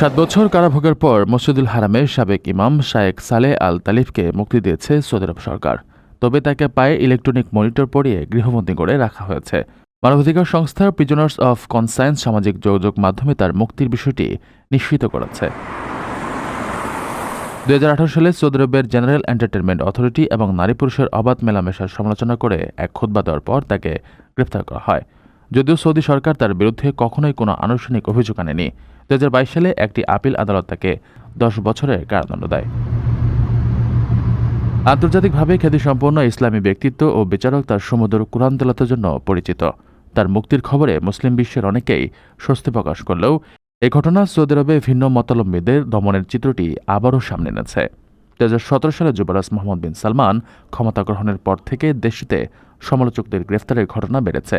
সাত বছর কারাভোগের পর মসজিদুল হারামের সাবেক ইমাম শায়েক সালে আল তালিফকে মুক্তি দিয়েছে সৌদি আরব সরকার। তবে তাকে পায়ে ইলেকট্রনিক মনিটর পরিয়ে গৃহবন্দী করে রাখা হয়েছে। মানবাধিকার সংস্থার প্রিজনার্স অফ কনসায়েন্স সামাজিক যোগাযোগ মাধ্যমে তার মুক্তির বিষয়টি নিশ্চিত করেছে। দু হাজার আঠারো সালে সৌদি আরবের জেনারেল এন্টারটেনমেন্ট অথরিটি এবং নারী পুরুষের অবাধ মেলামেশার সমালোচনা করে এক খুতবা দেওয়ার পর তাকে গ্রেপ্তার করা হয়। যদিও সৌদি সরকার তার বিরুদ্ধে কখনোই কোনো আনুষ্ঠানিক অভিযোগ আনেনি। দু হাজার বাইশ সালে একটি আপিল আদালত তাকে দশ বছরের কারাদণ্ড দেয়। আন্তর্জাতিকভাবে খ্যাতিসম্পন্ন ইসলামী ব্যক্তিত্ব ও বিচারক তার সমুদ্র কোরআন তেলাতের জন্য পরিচিত। তার মুক্তির খবরে মুসলিম বিশ্বের অনেকেই স্বস্তি প্রকাশ করলেও এ ঘটনা সৌদি আরবে ভিন্ন মতালম্বীদের দমনের চিত্রটি আবারও সামনে এনেছে। দুহাজার সতেরো সালে যুবরাজ মোহাম্মদ বিন সালমান ক্ষমতা গ্রহণের পর থেকে দেশটিতে সমালোচকদের গ্রেফতারের ঘটনা বেড়েছে।